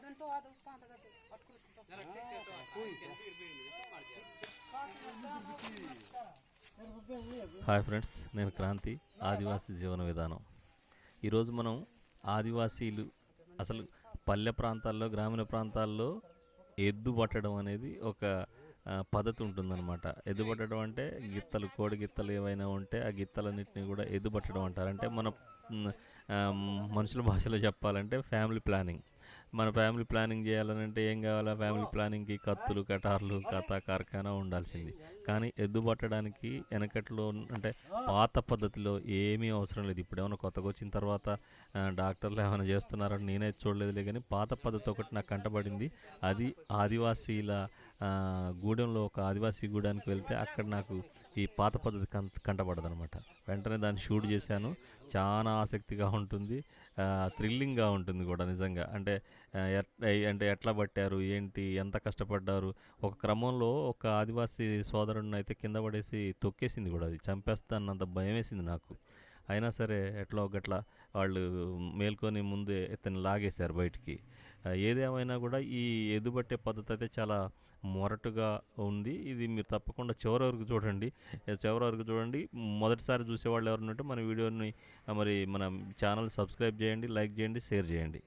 అదంతా అది పాతగది hi friends నేను క్రాంతి ఆదివాసీ జీవన విధానం. ఈరోజు మనం ఆదివాసీలు అసలు పల్లె ప్రాంతాల్లో గ్రామీణ ప్రాంతాల్లో ఎద్దు పట్టడం అనేది ఒక పద్ధతి ఉంటుందన్నమాట. ఎద్దు పట్టడం అంటే గిత్తలు కోడి గిత్తలు ఏవైనా ఉంటే ఆ గిత్తలన్నింటినీ కూడా ఎద్దు పట్టడం అంటారు. అంటే మన మనుషుల భాషలో చెప్పాలంటే ఫ్యామిలీ ప్లానింగ్ మన ఫ్యామిలీ ప్లానింగ్ చేయాలనంటే ఏం కావాలా? ఫ్యామిలీ ప్లానింగ్కి కత్తులు కటార్లు కథ కార్ఖానా ఉండాల్సింది. కానీ ఎద్దు పట్టడానికి వెనకట్లో అంటే పాత పద్ధతిలో ఏమీ అవసరం లేదు. ఇప్పుడు ఏమైనా కొత్తగా వచ్చిన తర్వాత డాక్టర్లు ఏమైనా చేస్తున్నారని నేనే చూడలేదులే. కానీ పాత పద్ధతి ఒకటి నాకు కంటపడింది. అది ఆదివాసీల గూడెంలో ఒక ఆదివాసీ గూడానికి వెళ్తే అక్కడ నాకు ఈ పాత పద్ధతి కం కంటపడదనమాట వెంటనే దాన్ని షూట్ చేశాను. చాలా ఆసక్తిగా ఉంటుంది. థ్రిల్లింగ్గా ఉంటుంది కూడా నిజంగా. అంటే ఎట్- అంటే ఎట్లా పట్టారు? ఏంటి? ఎంత కష్టపడ్డారు? ఒక క్రమంలో ఒక ఆదివాసీ సోదరుడిని అయితే కింద పడేసి తొక్కేసింది కూడా అది. చంపేస్తానంత భయం వేసింది నాకు. అయినా సరే ఎట్లా ఒకట్లా వాళ్ళు మేల్కొని ముందే ఇతను లాగేశారు బయటికి. ఏదేమైనా కూడా ఈ ఎదుబట్టే పద్ధతి అయితే చాలా మొరటుగా ఉంది. ఇది మీరు తప్పకుండా చివరి వరకు చూడండి. చివరి వరకు చూడండి. మొదటిసారి చూసేవాళ్ళు ఎవరున్నట్టు మన వీడియోని మరి మన ఛానల్ సబ్స్క్రైబ్ చేయండి లైక్ చేయండి షేర్ చేయండి.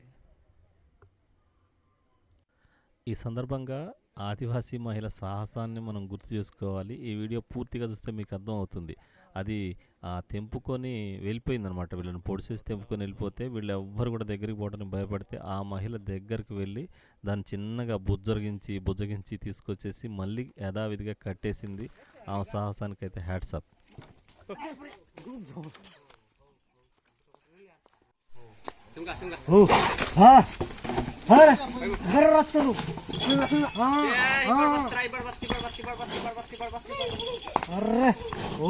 ఈ సందర్భంగా ఆదివాసీ మహిళ సాహసాన్ని మనం గుర్తు చేసుకోవాలి. ఈ వీడియో పూర్తిగా చూస్తే మీకు అర్థం అవుతుంది అది తెంపుకొని వెళ్ళిపోయిందనమాట వీళ్ళని పొడిసేసి తెంపుకొని వెళ్ళిపోతే వీళ్ళు ఎవ్వరు కూడా దగ్గరికి పోవడానికి భయపడితే ఆ మహిళ దగ్గరికి వెళ్ళి దాన్ని చిన్నగా బుజ్జగించి బుజ్జగించి తీసుకొచ్చేసి మళ్ళీ యథావిధిగా కట్టేసింది ఆ సాహసానికి అయితే హ్యాట్సప్ అర్రే ఓ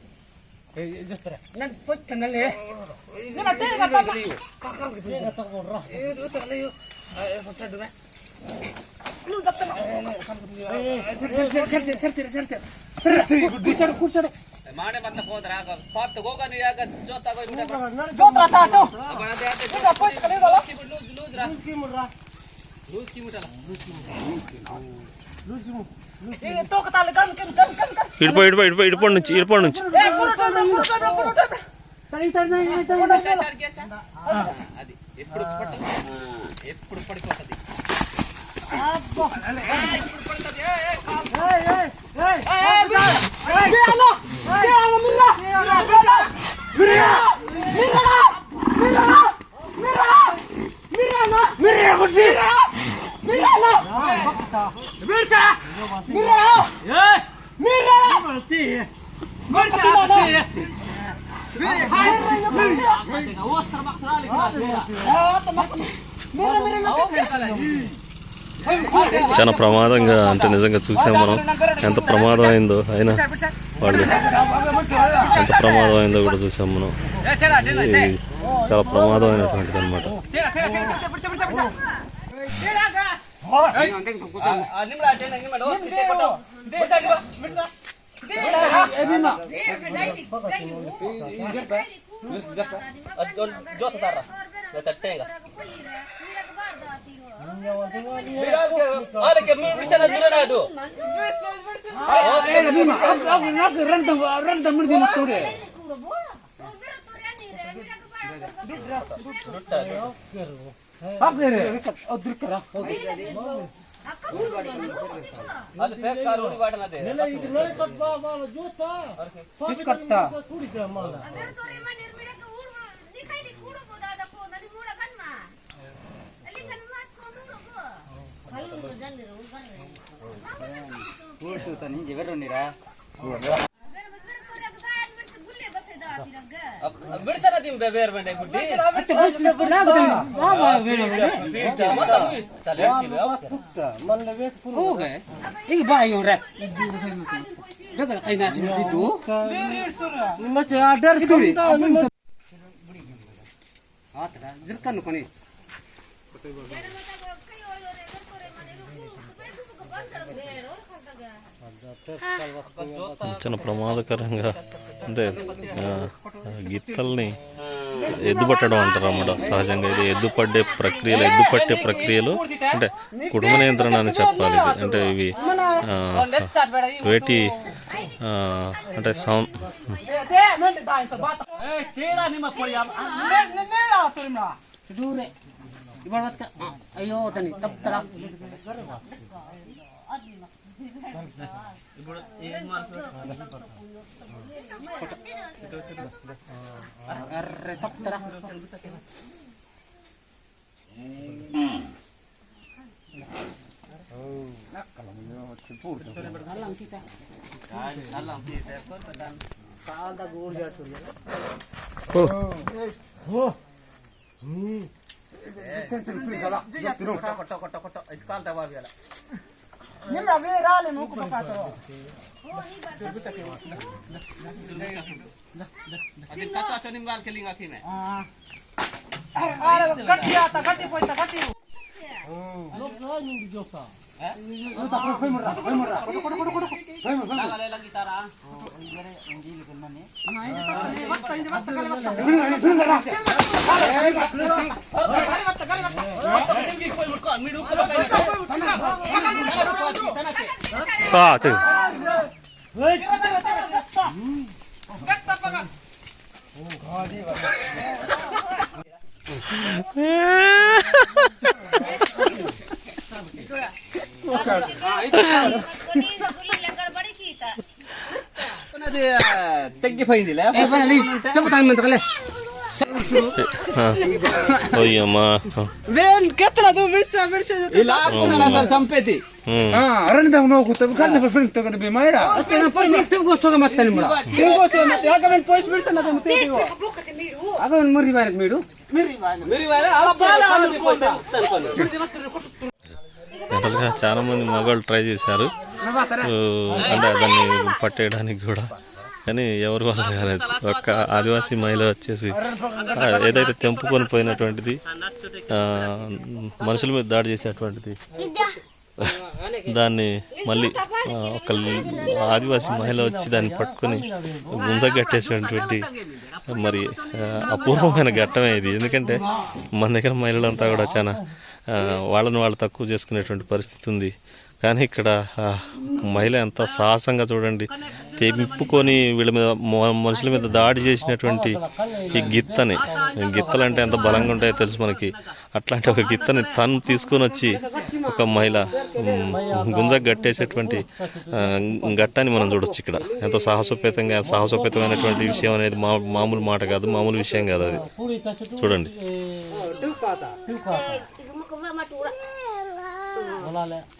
ನನ್ ಪೊಚ್ಚನಲ್ಲಿ ಮಾಡೆ ಬಂದ ಹೋದ್ರ ಪಾತ್ ಹೋಗ ನೀವು ಯಾಕ ಜೋತಾಗೋ ಲೂಸ್ ಕಿಮುಟಲ್ಲ ಲೂಸ್ ಕಿಮುಟಲ್ಲ ಲೂಸ್ ಕಿಮು ಹಿಡ್ಬೋ ಹಿಡ್ಬೋ ಹಿಡ್ಬೋ ಹಿಡ್ಬೋ ಹಿಡ್ಕೊಂಡು నుంచి ಹಿಡ್ಕೊಂಡು నుంచి అది ఎప్పుడు ఎప్పుడు పడిపోతుంది Mirra! Mirra! Mirra! Mirra! చాలా ప్రమాదంగా అంటే నిజంగా చూసాం మనం. ఎంత ప్రమాదం అయిందో అయినా వాళ్ళు. ఎంత ప్రమాదం అయిందో కూడా చూసాం మనం. చాలా ప్రమాదమైనటువంటిది అనమాట నాకు రంతం Aku ini, aku తీసుకొస్తా చూస్తా నేను ఎవరు ಬಿಡ್ಸರದಿಂ ಬೇರ್ ಬಂಡೆ ಗುಡ್ಡಿ ಈಗ ಬಾ ಇವ್ರೆ ಕೈನಾಸಿ ಮುಟ್ಟಿದ್ದು ಮತ್ತೆ ಅಡ್ಡಾರ್ ಆತರ ಜಿರ್ಕನ್ನು ಕೊನೆ చిన్న ప్రమాదకరంగా అంటే గిత్తల్ని ఎద్దుపట్టడం అంటారు అన్నమాట సహజంగా ఇది ఎద్దుపడ్డే ప్రక్రియలు ఎద్దుపట్టే ప్రక్రియలు. అంటే కుటుంబ నియంత్రణ అని చెప్పాలి అంటే ఇవి వేటి అంటే అయ్యో అతని తప్ప Arre, tak terang. Oh, nak kalau mau cipur. Dalam kita. Dalam kita. Kalau dah gol jatuh ya. Oh. Oh. Ni. Kita sempit galak. Jatuh. Kotok kotok kotok. Kalau dah bawa galak. Nimra ve rale muku pakataro. ಅದನ್ನ ಕಚ್ಚು ಹಚ್ಚು ನಿಮ್ಮ ಕಾಲ್ ಕೆಲಿಂಗ್ ಹಾಕಿನೆ Ara gatti ata gatti poita gatti. Luta 啊！对。哎！哈哈哈哈哈！సంపేతి రెండు ಹೋಗುತ್ತವೆ ಕಣ್ಣು friend ತಗೊಂಡು B ಮಾಡ ತಿನ್ಗೋಸೋಗ ಮತ್ತೆ ನಿಮ್ಗೆ ತಿನ್ಗೋಸೋಗ ಮತ್ತೆ ಯಾಕೆ ಮೇಲೆ ಪೋಸ್ ಬಿಡ್ತಾನೆ ಅದನ್ನ ತೆಗೆಯುವ ಆಗ ಒಂದು ಮುರಿ ಬಾರಕ್ಕೆ ಮೀಡು ಮಿರಿ ಬಾರ ಮಿರಿ ಬಾರ జనరల్గా చాలా మంది మగవాళ్ళు ట్రై చేశారు. అంటే దాన్ని పట్టేయడానికి కూడా. కానీ ఎవరు వల్ల కాలేదు. ఒక్క ఆదివాసీ మహిళ వచ్చేసి ఏదైతే తెంపుకొని పోయినటువంటిది మనుషుల మీద దాడి చేసేటువంటిది దాన్ని మళ్ళీ ఒక ఆదివాసీ మహిళ వచ్చి దాన్ని పట్టుకొని గుంజగట్టేసేటువంటి మరి అపూర్వమైన ఘట్టమే ఇది. ఎందుకంటే మన దగ్గర మహిళలంతా కూడా చాలా వాళ్ళని వాళ్ళు తక్కువ చేసుకునేటువంటి పరిస్థితి ఉంది. కానీ ఇక్కడ మహిళ ఎంత సాహసంగా చూడండి. తెంపుకొని వీళ్ళ మీద మ- మనుషుల మీద దాడి చేసినటువంటి ఈ గిత్తని. గిత్తలు అంటే ఎంత బలంగా ఉంటాయో తెలుసు మనకి. అట్లాంటి ఒక గిత్తని తను తీసుకొని వచ్చి ఒక మహిళ ఉమ్, గుంజకు గట్టేసేటువంటి ఆ, ఘట్టాన్ని మనం చూడొచ్చు ఇక్కడ. ఎంత సాహసోపేతంగా సాహసోపేతమైనటువంటి విషయం అనేది మా మామూలు మాట కాదు మామూలు విషయం కాదు అది. చూడండి.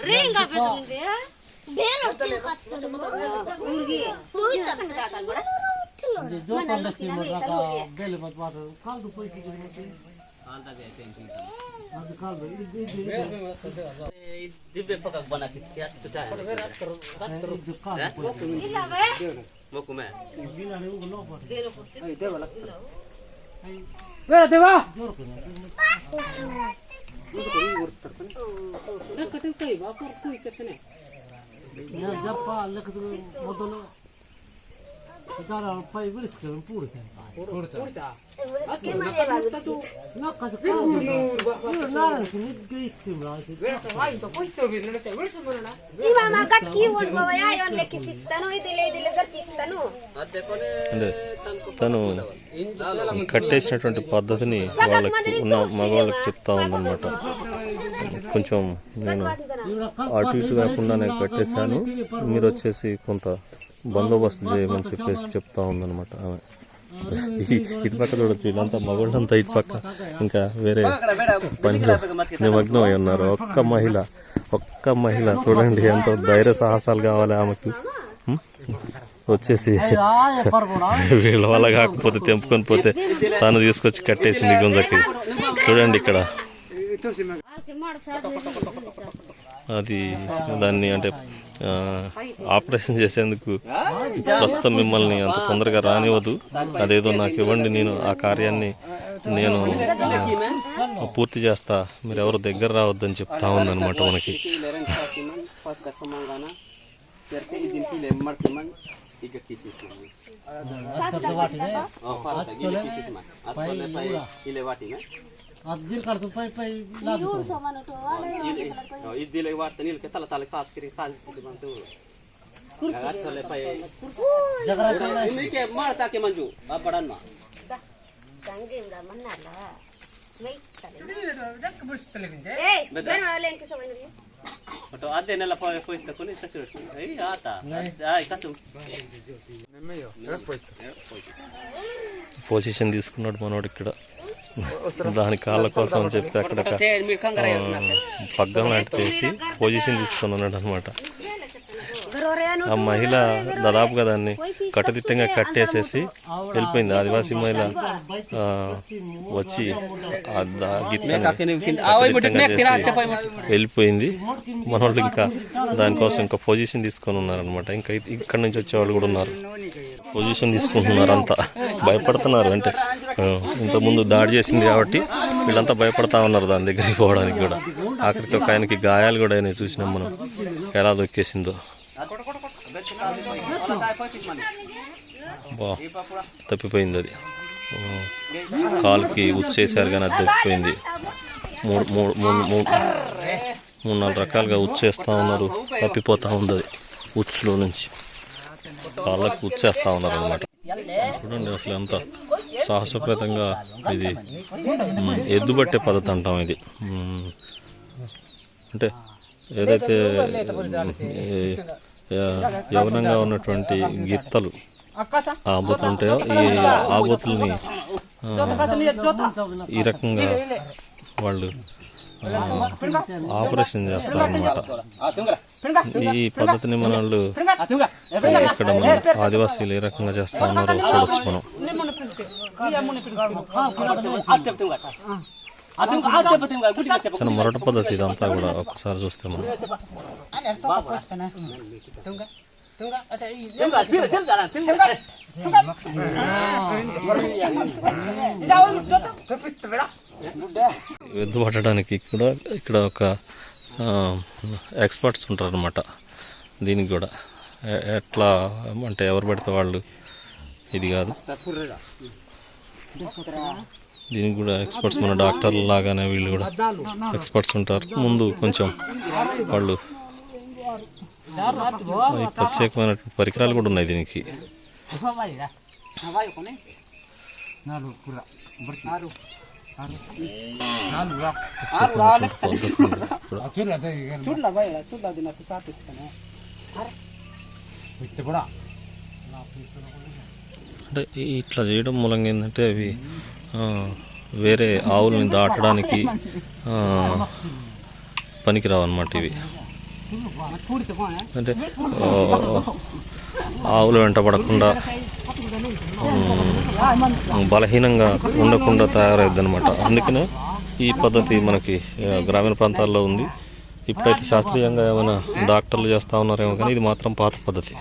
Ring apa itu nih ya? Belok ದಿವ್ಯ ಪಕ್ಕ ಬನಾಕಿತ್ತು ಚುಟ తను కట్టేసినటువంటి పద్ధతిని వాళ్ళకి ఉన్న మగవాళ్ళకి చెప్తా ఉందన్నమాట. కొంచెం నేను అటు ఇటు కాకుండా నేను కట్టేశాను. మీరు వచ్చేసి కొంత బందోబస్తు చేయమని చెప్పేసి చెప్తా ఉందనమాట ఆమె. ఇటు పక్క చూడొచ్చు వీళ్ళంతా మగవాళ్ళంతా ఇటు పక్క. ఇంకా వేరే పనిలో. నిమగ్నం అయి ఉన్నారు. ఒక్క మహిళ ఒక్క మహిళ చూడండి ఎంతో ధైర్య సాహసాలు కావాలి ఆమెకి. వచ్చేసి వీళ్ళ వల్ల కాకపోతే తెంపుకొని పోతే తాను తీసుకొచ్చి కట్టేసింది గుంజకి. చూడండి ఇక్కడ. అది దాన్ని అంటే ఆపరేషన్ చేసేందుకు ప్రస్తుతం మిమ్మల్ని అంత తొందరగా రానివ్వదు అదేదో నాకు ఇవ్వండి నేను ఆ కార్యాన్ని నేను పూర్తి చేస్తా మీరు ఎవరు దగ్గర రావద్దని చెప్తా ఉందన్నమాట మనకి Kileran अद्दिल काढतो पाय पाय लागतो इद्दिले वाटतं नील के तला तला खास करी खास दिली म्हणतो जगात ठेवले पाय जगरात मी के माळ टाके मंजू बापडांना चांगेला म्हणणारला అదే నెల పోయించుకొని ఆత పొజిషన్ తీసుకున్నాడు మనోడు ఇక్కడ దాని కాళ్ళ కోసం అని చెప్పి అక్కడ పగ్గం లాంటిది వేసి పొజిషన్ తీసుకొని ఉన్నాడు అనమాట ఆ మహిళ దాదాపుగా దాన్ని కట్టుదిట్టంగా కట్టేసేసి వెళ్ళిపోయింది. ఆదివాసీ మహిళ వచ్చి ఆ దా- గిత్తని కట్టుదిట్టంగా చేసి వెళ్ళిపోయింది. మనోళ్ళు ఇంకా దానికోసం ఇంకా పొజిషన్ తీసుకొని ఉన్నారనమాట ఇంకా ఇక్కడ నుంచి వచ్చే వాళ్ళు కూడా ఉన్నారు. పొజిషన్ తీసుకుంటున్నారు అంతా భయపడుతున్నారు అంటే ఇంతకుముందు దాడి చేసింది కాబట్టి వీళ్ళంతా భయపడతా ఉన్నారు దాని దగ్గరికి పోవడానికి కూడా. ఆఖరికి ఒక ఆయనకి గాయాలు కూడా అయినాయి చూసినాం మనం. ఎలా దొక్కేసిందో. బా తప్పిపోయింది అది. కాలుకి ఉచ్చేసారు కానీ అది తప్పిపోయింది. మూడు మూడు మూడు మూడు మూడు నాలుగు రకాలుగా ఉచ్చేస్తూ ఉన్నారు తప్పిపోతూ ఉంది అది ఉచ్చులో నుంచి. కాళ్ళకు ఉచ్చేస్తూ ఉన్నారు అనమాట చూడండి అసలు ఎంత సాహసప్రదంగా ఇది. ఎద్దుబట్టే పద్ధతి అంటాం ఇది. అంటే ఏదైతే యవనంగా ఉన్నటువంటి గిత్తలు ఆబోతులు ఉంటాయో ఈ ఆబోతుల్ని ఈ రకంగా వాళ్ళు ఆపరేషన్ ఆపరేషన్ చేస్తారన్నమాట. ఈ పద్ధతిని మన వాళ్ళు ఇక్కడ మన ఆదివాసీలు ఏ రకంగా చేస్తా ఉన్నారో చూడొచ్చు మనం. చాలా మొరట పద్ధతి ఇదంతా కూడా ఒక్కసారి చూస్తే మనం. Tunga, ఎద్దు పట్టడానికి కూడా ఇక్కడ ఒక ఎక్స్పర్ట్స్ ఉంటారు అనమాట దీనికి కూడా ఎట్లా అంటే ఎవరు పడితే వాళ్ళు ఇది కాదు దీనికి కూడా ఎక్స్పర్ట్స్ మన డాక్టర్లు లాగానే వీళ్ళు కూడా ఎక్స్పర్ట్స్ ఉంటారు ముందు కొంచెం వాళ్ళు ప్రత్యేకమైన పరికరాలు కూడా ఉన్నాయి దీనికి నాలుగు చూడలా భయ చూడలా అది నాకు సాత్ ఇస్తాను అంటే ఇట్లా చేయడం మూలంగా ఏంటంటే అవి వేరే ఆవుల్ని దాటడానికి పనికిరావన్నమాట పనికిరావు ఇవి. అంటే ఆవులు వెంట పడకుండా బలహీనంగా ఉండకుండా తయారైద్ది అనమాట అందుకనే ఈ పద్ధతి మనకి గ్రామీణ ప్రాంతాల్లో ఉంది. ఇప్పుడైతే శాస్త్రీయంగా ఏమైనా డాక్టర్లు చేస్తా ఉన్నారేమో కానీ ఇది మాత్రం పాత పద్ధతి.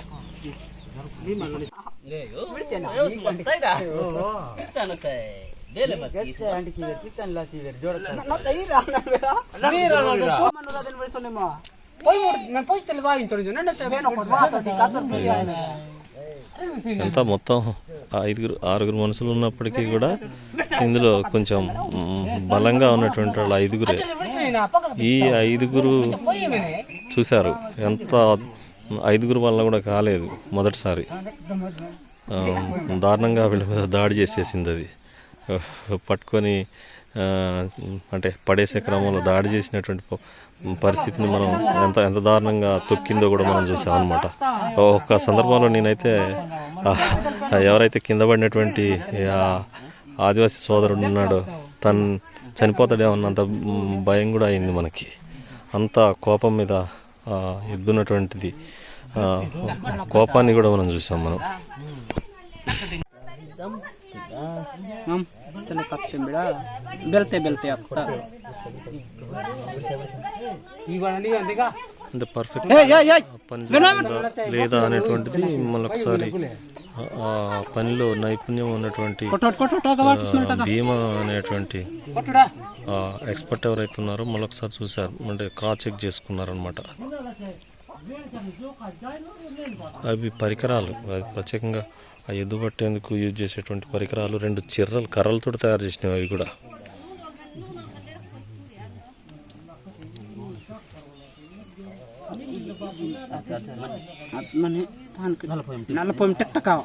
పోయి నేను పోయి తెలివి వాయించు ఎంత మొత్తం ఐదుగురు ఆరుగురు మనుషులు ఉన్నప్పటికీ కూడా ఇందులో కొంచెం బలంగా ఉన్నటువంటి వాళ్ళు ఐదుగురే. ఈ ఐదుగురు చూశారు. ఎంత ఐదుగురు వల్ల కూడా కాలేదు మొదటిసారి. దారుణంగా వీళ్ళ మీద దాడి చేసేసింది అది. పట్టుకొని అంటే పడేసే క్రమంలో దాడి చేసినటువంటి పరిస్థితిని మనం ఎంత ఎంత దారుణంగా తొక్కిందో కూడా మనం చూసాం అనమాట ఒక సందర్భంలో నేనైతే ఎవరైతే కింద పడినటువంటి ఆదివాసీ సోదరుడు ఉన్నాడో తను చనిపోతాడేమన్నంత మ్, భయం కూడా అయింది మనకి. అంత కోపం మీద ఎద్దున్నటువంటిది కోపాన్ని కూడా మనం చూసాం మనం. ತನಕ ಹಾಕ್ತೀನಿ ಬಿಡ. ಬೆಲ್ತೆ ಬೆಲ್ತೆ లేదా అనేటువంటిది మళ్ళీ ఒకసారి పనిలో నైపుణ్యం ఉన్నటువంటి భీమా అనేటువంటి ఎక్స్పర్ట్ ఎవరైతే ఉన్నారో మళ్ళీ ఒకసారి చూశారు. అంటే క్రాస్ చెక్ చేసుకున్నారనమాట అవి పరికరాలు. ప్రత్యేకంగా ఆ ఎద్దు పట్టేందుకు యూజ్ చేసేటువంటి పరికరాలు రెండు చిర్రలు కర్రలతో తయారు చేసినవి అవి కూడా. నలభై టెక్ట కావు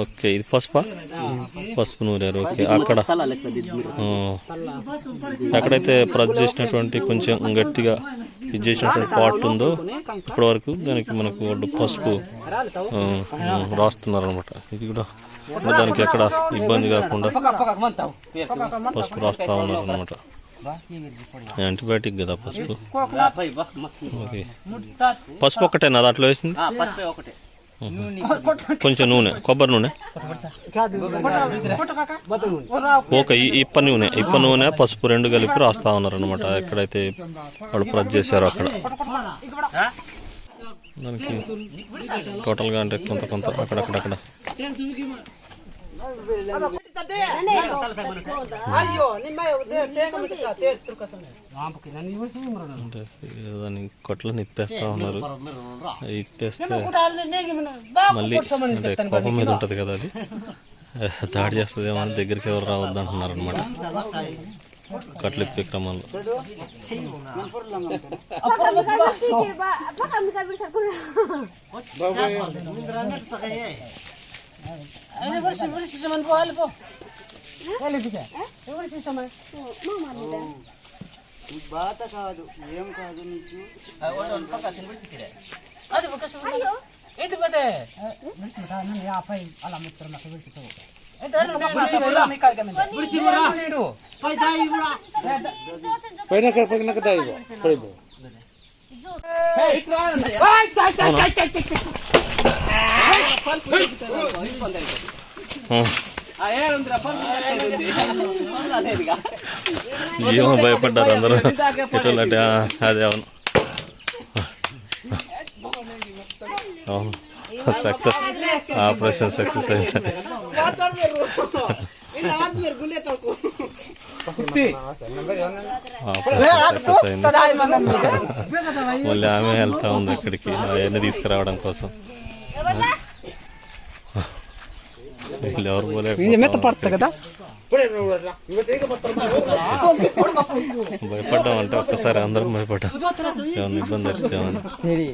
ఓకే. ఇది పసుపా? పసుపు నూరారు ఓకే. అక్కడ ఎక్కడైతే ప్రెస్ చేసినటువంటి కొంచెం గట్టిగా ఇది చేసినటువంటి పాట్ ఉందో ఇప్పటి వరకు దానికి మనకు వాళ్ళు పసుపు రాస్తున్నారు అనమాట ఇది కూడా దానికి ఎక్కడ ఇబ్బంది కాకుండా పసుపు రాస్తా ఉన్నారు అనమాట యాంటీబయాటిక్ కదా పసుపు. ఓకే. పసుపు ఒక్కటేనా దాంట్లో వేసింది? ఒకటే కొంచెం నూనె కొబ్బరి నూనె ఓకే ఈ ఇప్ప నూనె ఇప్ప నూనె పసుపు రెండు కలిపి రాస్తా ఉన్నారు అనమాట ఎక్కడైతే వాళ్ళు ప్రెస్ చేశారో అక్కడ. దానికి టోటల్గా అంటే కొంత కొంత అక్కడక్కడక్కడ దాన్ని కొట్ల నిప్పేస్తా ఉన్నారు. ఇప్పేస్తే మళ్ళీ అంటే కోపం మీద ఉంటది కదా అది. దాడి చేస్తుందేమో అని దగ్గరికి ఎవరు రావద్దు అంటున్నారు అనమాట కట్లు ఇప్పే క్రమంలో. బాత కాదు ఏం కాదు నీకు ఇది పదే పైన పైన పడిపో ఆ. ఏమో భయపడ్డారు అందరూ. ఎటువంటి అదే అవును. అవును. సక్సెస్. ఆపరేషన్ సక్సెస్ అయింది. ఆపరేషన్ సక్సెస్ అయింది. మళ్ళీ ఆమె వెళ్తా ఉంది అక్కడికి అవన్నీ తీసుకురావడం కోసం. మెత్త పడతా కదా భయపడ్డాం అంటే ఒక్కసారి అందరం భయపడ్డాం ఏమన్నా ఇబ్బంది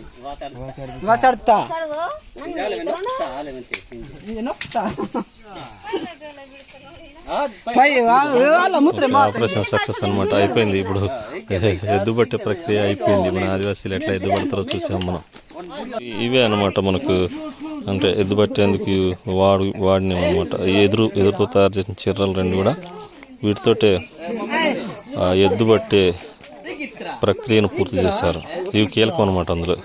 మాట్లాడతా ఆపరేషన్ సక్సెస్ అన్నమాట. అయిపోయింది ఇప్పుడు. ఎద్దు పట్టే ప్రక్రియ అయిపోయింది. మన ఆదివాసీలు ఎట్లా ఎద్దు పడతారో చూసాం మనం. ఇవే అనమాట మనకు అంటే ఎద్దు పట్టేందుకు వాడు వాడినాం అనమాట ఎదురు ఎదురుతో తయారు చేసిన చీరలు రెండు కూడా వీటితోటే ఆ ఎద్దు పట్టే ప్రక్రియను పూర్తి చేశారు. ఇవి కీలకం అనమాట అందులో.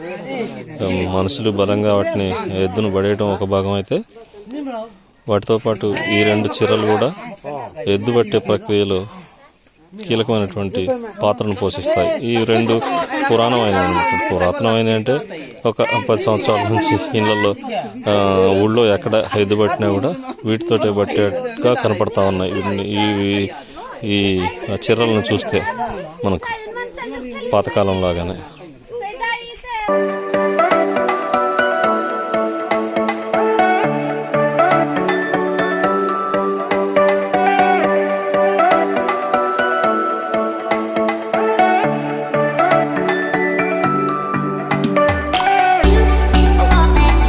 మనుషులు బలంగా వాటిని ఎద్దును పడేయడం ఒక భాగం అయితే వాటితో పాటు ఈ రెండు చీరలు కూడా ఎద్దు పట్టే ప్రక్రియలో కీలకమైనటువంటి పాత్రను పోషిస్తాయి. ఈ రెండు పురాణమైన పురాతనమైన అంటే ఒక పది సంవత్సరాల నుంచి ఇళ్ళలో ఊళ్ళో ఎక్కడ ఎద్దు పట్టినా కూడా వీటితోటే పట్టేట్టుగా కనపడతా ఉన్నాయి. ఇవి- ఈ ఈ చీరలను చూస్తే మనకు పాతకాలం లాగానే.